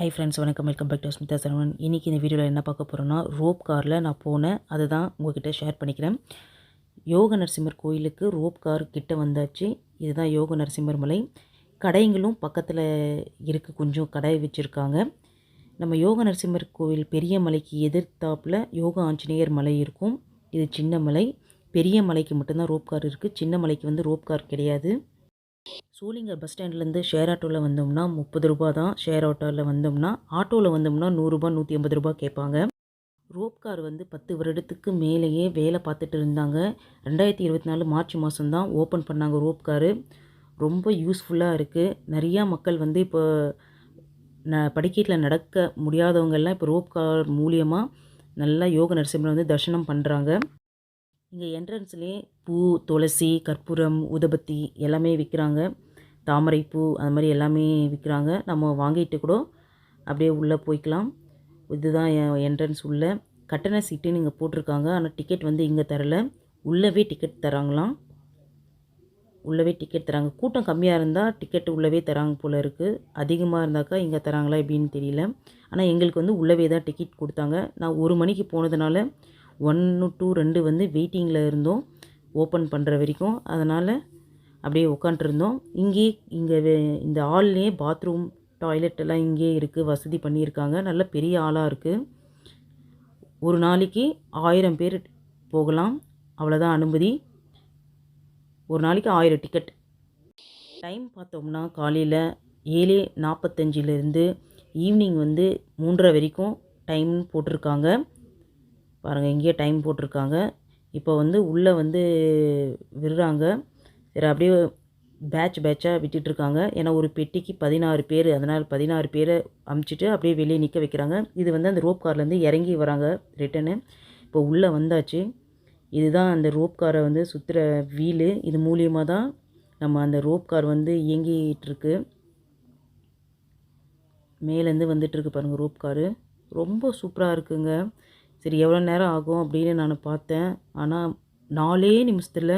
High friends வணக்கம். Welcome back to Smitha Saravanan இன்றைக்கி இந்த வீடியோவில் என்ன பார்க்க போகிறோன்னா ரோப் காரில் நான் போனேன். அதை தான் உங்ககிட்ட ஷேர் பண்ணிக்கிறேன். யோக நரசிம்மர் கோயிலுக்கு ரோப் கார் கிட்ட வந்தாச்சு. இதுதான் யோக நரசிம்மர் மலை. கடைங்களும் பக்கத்தில் இருக்குது கொஞ்சம் கடை வச்சுருக்காங்க. நம்ம யோக நரசிம்மர் கோவில் பெரிய மலைக்கு எதிர்த்தாப்பில் யோக ஆஞ்சநேயர் மலை இருக்கும். இது சின்ன மலை. பெரிய மலைக்கு மட்டும்தான் ரோப் கார் இருக்குது சின்ன மலைக்கு வந்து ரோப் கார் கிடையாது. சூலிங்கர் பஸ் ஸ்டாண்ட்லேருந்து ஷேர் ஆட்டோவில் வந்தோம்னா முப்பது ரூபா தான். ஷேர் ஆட்டோவில் வந்தோம்னா ஆட்டோவில் வந்தோம்னா நூறுரூபா நூற்றி ஐம்பது ரூபா கேட்பாங்க. ரோப் கார் வந்து பத்து வருடத்துக்கு மேலேயே வேலை பார்த்துட்டு இருந்தாங்க. ரெண்டாயிரத்தி இருபத்தி நாலு மார்ச் மாதம்தான் ஓப்பன் பண்ணாங்க ரோப் காரு. ரொம்ப யூஸ்ஃபுல்லாக இருக்குது நிறையா மக்கள் வந்து இப்போ ந படிக்கட்டில் நடக்க முடியாதவங்கெல்லாம் இப்போ ரோப் கார் மூலியமாக நல்லா யோக நரசிம்மரை வந்து தரிசனம் பண்ணுறாங்க இங்கே என்ட்ரன்ஸ்லேயே பூ துளசி கற்பூரம் உதபத்தி எல்லாமே விற்கிறாங்க தாமரைப்பூ அது மாதிரி எல்லாமே விற்கிறாங்க நம்ம வாங்கிட்டு கூட அப்படியே உள்ளே போய்க்கலாம். இதுதான் என்ட்ரன்ஸ் உள்ள. கட்டண சீட்டுன்னு இங்கே போட்டிருக்காங்க. ஆனால் டிக்கெட் வந்து இங்கே தரல. உள்ளவே டிக்கெட் தராங்களாம். உள்ளவே டிக்கெட் தராங்க. கூட்டம் கம்மியாக இருந்தால் டிக்கெட் உள்ளவே தராங்க போல் இருக்குது அதிகமாக இருந்தாக்கா இங்கே தராங்களா எப்படின்னு தெரியல. ஆனால் எங்களுக்கு வந்து உள்ளவே தான் டிக்கெட் கொடுத்தாங்க. நான் ஒரு மணிக்கு போனதுனால ஒன்று டூ ரெண்டு வந்து வெயிட்டிங்கில் இருந்தோம். ஓப்பன் பண்ணுற வரைக்கும். அதனால் அப்படியே உட்காண்ட்ருந்தோம் இங்கே இங்கே இந்த ஹால்லேயே பாத்ரூம் டாய்லெட் எல்லாம் இங்கேயே இருக்குது வசதி பண்ணியிருக்காங்க. நல்ல பெரிய ஆளாக இருக்குது ஒரு நாளைக்கு ஆயிரம் பேர் போகலாம். அவ்வளோதான் அனுமதி. ஒரு நாளைக்கு ஆயிரம் டிக்கெட் டைம் பார்த்தோம்னா காலையில் ஏழு நாற்பத்தஞ்சிலேருந்து ஈவினிங் வந்து மூன்றரை வரைக்கும் டைம் போட்டிருக்காங்க. பாருங்கள் இங்கேயே டைம் போட்டிருக்காங்க. இப்போ வந்து உள்ளே வந்து விடுறாங்க. சரி அப்படியே பேட்ச் பேட்சாக விட்டுட்ருக்காங்க. ஏன்னா ஒரு பெட்டிக்கு பதினாறு பேர் அதனால் பதினாறு பேரை அமுச்சிட்டு அப்படியே வெளியே நிற்க வைக்கிறாங்க. இது வந்து அந்த ரோப் கார்லேருந்து இறங்கி வராங்க ரிட்டனு இப்போ உள்ளே வந்தாச்சு. இதுதான் அந்த ரோப் காரை வந்து சுற்றுற வீலு. இது மூலியமாக தான் நம்ம அந்த ரோப் கார் வந்து இயங்கிகிட்ருக்கு மேலேருந்து வந்துட்டுருக்கு பாருங்கள் ரோப் காரு. ரொம்ப சூப்பராக இருக்குங்க. சரி எவ்வளோ நேரம் ஆகும் அப்படின்னு நான் பார்த்தேன். ஆனால் நாலே நிமிஷத்தில்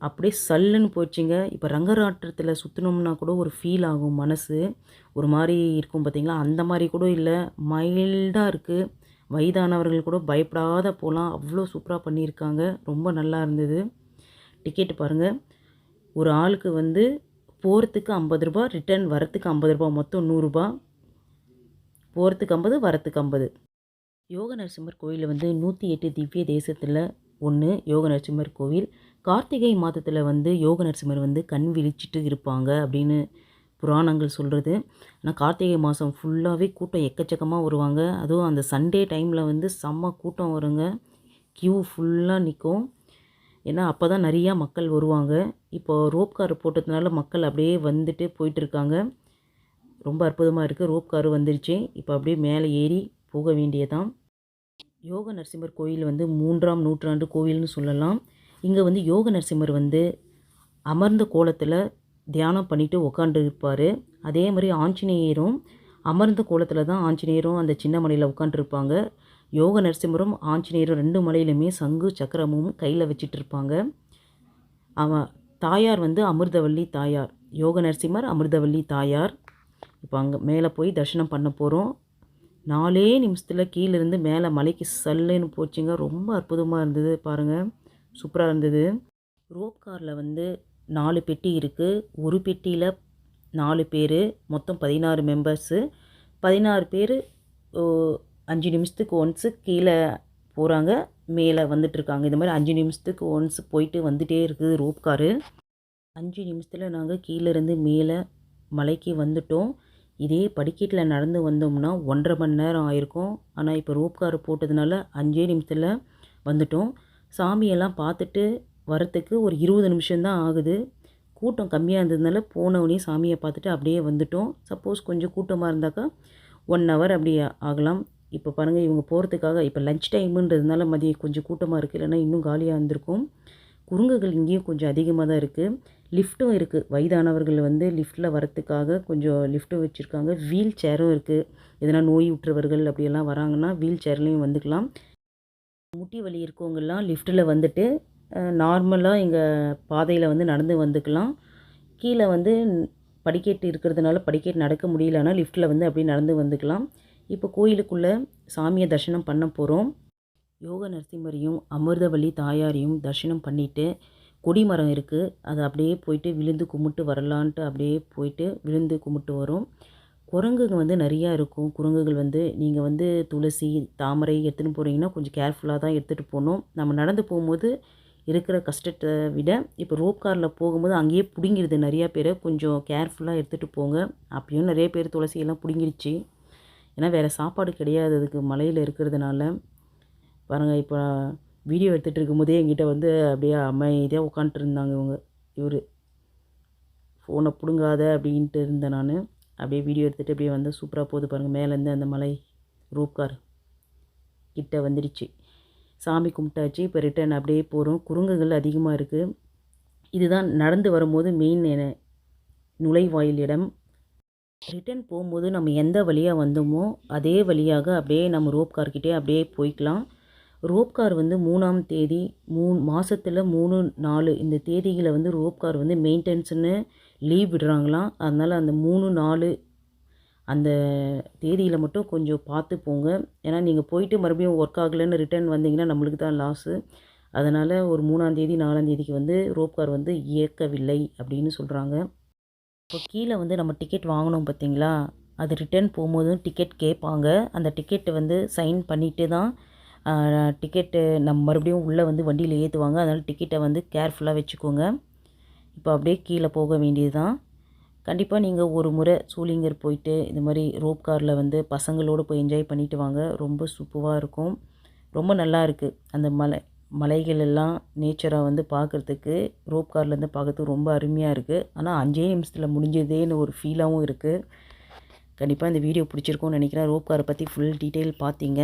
அப்படியே சல்லுன்னு போச்சுங்க. இப்போ ரங்கராட்டத்தில் சுற்றினோம்னா கூட ஒரு ஃபீல் ஆகும் மனசு. ஒரு மாதிரி இருக்கும் பார்த்திங்களா அந்த மாதிரி கூட இல்லை. மைல்டாக இருக்குது வயதானவர்கள் கூட பயப்படாத போகலாம் அவ்வளோ சூப்பராக பண்ணியிருக்காங்க. ரொம்ப நல்லா இருந்தது. டிக்கெட்டு பாருங்கள் ஒரு ஆளுக்கு வந்து போகிறதுக்கு ஐம்பது ரூபா ரிட்டர்ன் வரத்துக்கு ஐம்பது ரூபா மொத்தம் நூறுரூபா போகிறதுக்கு ஐம்பது வரத்துக்கு ஐம்பது. யோக நரசிம்மர் கோயிலில் வந்து நூற்றி எட்டு திவ்ய தேசத்தில் ஒன்று யோக நரசிம்மர் கோவில். கார்த்திகை மாதத்தில் வந்து யோக நரசிம்மர் வந்து கண் விழிச்சிட்டு இருப்பாங்க அப்படின்னு புராணங்கள் சொல்கிறது ஆனால் கார்த்திகை மாதம் ஃபுல்லாகவே கூட்டம் எக்கச்சக்கமாக வருவாங்க. அதுவும் அந்த சண்டே டைமில் வந்து செம்ம கூட்டம் வருங்க. க்யூ ஃபுல்லாக நிற்கும் ஏன்னா அப்போ தான் நிறையா மக்கள் வருவாங்க. இப்போது ரோப் கார் போட்டதுனால மக்கள் அப்படியே வந்துட்டு போயிட்டுருக்காங்க. ரொம்ப அற்புதமாக இருக்குது ரோப் கார் வந்துருச்சு. இப்போ அப்படியே மேலே ஏறி போக வேண்டியதான் யோக நரசிம்மர் கோயில் வந்து மூன்றாம் நூற்றாண்டு கோவில்னு சொல்லலாம். இங்கே வந்து யோக நரசிம்மர் வந்து அமர்ந்த கோலத்தில் தியானம் பண்ணிவிட்டு உட்காந்து இருப்பார் அதே மாதிரி ஆஞ்சநேயரும் அமர்ந்த கோலத்தில் தான் ஆஞ்சநேயரும் அந்த சின்ன மலையில் உட்காந்துருப்பாங்க யோக நரசிம்மரும் ஆஞ்சநேயரும் ரெண்டு மலையிலுமே சங்கு சக்கரமும் கையில் வச்சிட்டு இருப்பாங்க அவன் தாயார் வந்து அமிர்தவல்லி தாயார். யோக நரசிம்மர் அமிர்தவல்லி தாயார். இப்போ அங்கே மேலே போய் தரிசனம் பண்ண போகிறோம் நாலே நிமிஷத்தில் கீழேருந்து மேலே மலைக்கு சல்லுன்னு போச்சுங்க. ரொம்ப அற்புதமாக இருந்தது பாருங்கள் சூப்பராக இருந்தது. ரோப் காரில் வந்து நாலு பெட்டி இருக்குது ஒரு பெட்டியில் நாலு பேர் மொத்தம் பதினாறு மெம்பர்ஸு பதினாறு பேர் அஞ்சு நிமிஷத்துக்கு ஒன்ஸு கீழே போகிறாங்க மேலே வந்துட்டுருக்காங்க இந்த மாதிரி அஞ்சு நிமிஷத்துக்கு ஒன்ஸ் போயிட்டு வந்துகிட்டே இருக்குது ரோப் காரு. அஞ்சு நிமிஷத்தில் நாங்கள் கீழேருந்து மேலே மலைக்கு வந்துட்டோம். இதே படிக்கட்டில் நடந்து வந்தோம்னா ஒன்றரை மணி நேரம் ஆயிருக்கும். ஆனால் இப்போ ரோப் கார் போட்டதுனால அஞ்சே நிமிஷத்தில் வந்துட்டோம். சாமியெல்லாம் பார்த்துட்டு வரத்துக்கு ஒரு இருபது நிமிஷம்தான் ஆகுது. கூட்டம் கம்மியாக இருந்ததுனால போனவுடனே சாமியை பார்த்துட்டு அப்படியே வந்துட்டோம். சப்போஸ் கொஞ்சம் கூட்டமாக இருந்தாக்கா ஒன் ஹவர் அப்படி ஆகலாம். இப்போ பாருங்கள் இவங்க போகிறதுக்காக இப்போ லஞ்ச் டைமுன்றதுனால மதியம் கொஞ்சம் கூட்டமாக இருக்குது இல்லைன்னா இன்னும் காலியாக இருந்திருக்கும். குறுங்குகள் இங்கேயும் கொஞ்சம் அதிகமாக தான் இருக்குது லிஃப்ட்டும் இருக்குது வயதானவர்கள் வந்து லிஃப்ட்டில் வரத்துக்காக கொஞ்சம் லிஃப்ட்டும் வச்சுருக்காங்க. வீல் சேரும் இருக்குது எதனா நோய் உற்றவர்கள் அப்படியெல்லாம் வராங்கன்னா வீல் சேர்லேயும் வந்துக்கலாம். முட்டி வலி இருக்கவங்கெல்லாம் லிஃப்ட்டில் வந்துட்டு நார்மலாக எங்கள் பாதையில் வந்து நடந்து வந்துக்கலாம். கீழே வந்து படிக்கட்டு இருக்கிறதுனால படிக்கட்டு நடக்க முடியலன்னா லிஃப்ட்டில் வந்து அப்படியே நடந்து வந்துக்கலாம். இப்போ கோயிலுக்குள்ளே சாமியை தரிசனம் பண்ண போகிறோம் யோக நரசிம்மரையும் அமிர்தவல்லி தாயாரையும் தரிசனம் பண்ணிவிட்டு கொடிமரம் இருக்குது அதை அப்படியே போயிட்டு விழுந்து கும்பிட்டு வரலான்ட்டு அப்படியே போயிட்டு விழுந்து கும்பிட்டு வரும். குரங்குங்க வந்து நிறையா இருக்கும். குரங்குகள் வந்து நீங்கள் வந்து துளசி தாமரை எடுத்துகிட்டு போகிறீங்கன்னா கொஞ்சம் கேர்ஃபுல்லாக தான் எடுத்துகிட்டு போகணும். நம்ம நடந்து போகும்போது இருக்கிற கஷ்டத்தை விட இப்போ ரோப் காரில் போகும்போது அங்கேயே பிடுங்கிடுது நிறையா பேரை. கொஞ்சம் கேர்ஃபுல்லாக எடுத்துகிட்டு போங்க. அப்பயும் நிறைய பேர் துளசியெல்லாம் பிடுங்கிடுச்சு ஏன்னா வேறு சாப்பாடு கிடையாது அதுக்கு மலையில் இருக்கிறதுனால. பாருங்கள் இப்போ வீடியோ எடுத்துகிட்டு இருக்கும்போதே என்கிட்ட வந்து அப்படியே அமைதியாக உட்காந்துட்டு இருந்தாங்க இவங்க. இவர் ஃபோனை பிடுங்காத அப்படின்ட்டு இருந்தேன் நான். அப்படியே வீடியோ எடுத்துகிட்டு அப்படியே வந்து சூப்பராக போகுது பாருங்கள் மேலேருந்து அந்த மலை ரூப்கார் கிட்ட வந்துடுச்சு. சாமி கும்பிட்டாச்சு. இப்போ ரிட்டர்ன் அப்படியே போகிறோம் குரங்குகள் அதிகமாக இருக்குது இதுதான் நடந்து வரும்போது மெயின் என நுழைவாயில் இடம். ரிட்டர்ன் போகும்போது நம்ம எந்த வழியாக வந்தோமோ அதே வழியாக அப்படியே நம்ம ரோப் கார்கிட்டே அப்படியே போய்க்கலாம். ரோப் கார் வந்து மூணாம் தேதி மூணு மாதத்தில் மூணு நாலு இந்த தேதிகளை வந்து ரோப் கார் வந்து மெயின்டெனன்ஸ்னு லீவ் விடுறாங்களாம். அதனால் அந்த மூணு நாலு அந்த தேதியில் மட்டும் கொஞ்சம் பார்த்து போங்க. ஏன்னா நீங்கள் போயிட்டு மறுபடியும் ஒர்க் ஆகலைன்னு ரிட்டர்ன் வந்தீங்கன்னா நம்மளுக்கு தான் லாஸு அதனால் ஒரு மூணாந்தேதி நாலாந்தேதிக்கு வந்து ரோப் கார் வந்து இயக்கவில்லை அப்படின்னு சொல்கிறாங்க இப்போ கீழே வந்து நம்ம டிக்கெட் வாங்கினோம் பார்த்தீங்களா? அது ரிட்டர்ன் போகும்போதும் டிக்கெட் கேட்பாங்க. அந்த டிக்கெட்டை வந்து சைன் பண்ணிவிட்டு தான் டிக்கெட்டு நம்ம மறுபடியும் உள்ளே வந்து வண்டியில் ஏற்றுவாங்க அதனால் டிக்கெட்டை வந்து கேர்ஃபுல்லாக வச்சுக்கோங்க. இப்போ அப்படியே கீழே போக வேண்டியது தான் கண்டிப்பாக நீங்கள் ஒரு முறை சூலிங்கர் போயிட்டு இந்த மாதிரி ரோப் காரில் வந்து பசங்களோடு போய் என்ஜாய் பண்ணிவிட்டு வாங்க. ரொம்ப சூப்பராக இருக்கும். ரொம்ப நல்லா இருக்குது அந்த மலை மலைகள் எல்லாம் நேச்சராக வந்து பார்க்குறதுக்கு ரோப் கார்லேருந்து பார்க்கறதுக்கு ரொம்ப அருமையாக இருக்குது ஆனால் அஞ்சே நிமிஷத்தில் முடிஞ்சதேன்னு ஒரு ஃபீலாகவும் இருக்குது கண்டிப்பாக இந்த வீடியோ பிடிச்சிருக்கும்னு நினைக்கிறேன். ரோப் காரை பற்றி ஃபுல் டீட்டெயில் பார்த்தீங்க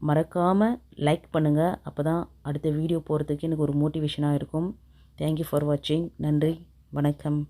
மறக்காமல் லைக் பண்ணுங்கள் அப்போ தான் அடுத்த வீடியோ போகிறதுக்கு எனக்கு ஒரு மோட்டிவேஷனாக இருக்கும். தேங்க்யூ ஃபார் வாட்சிங் நன்றி. வணக்கம்.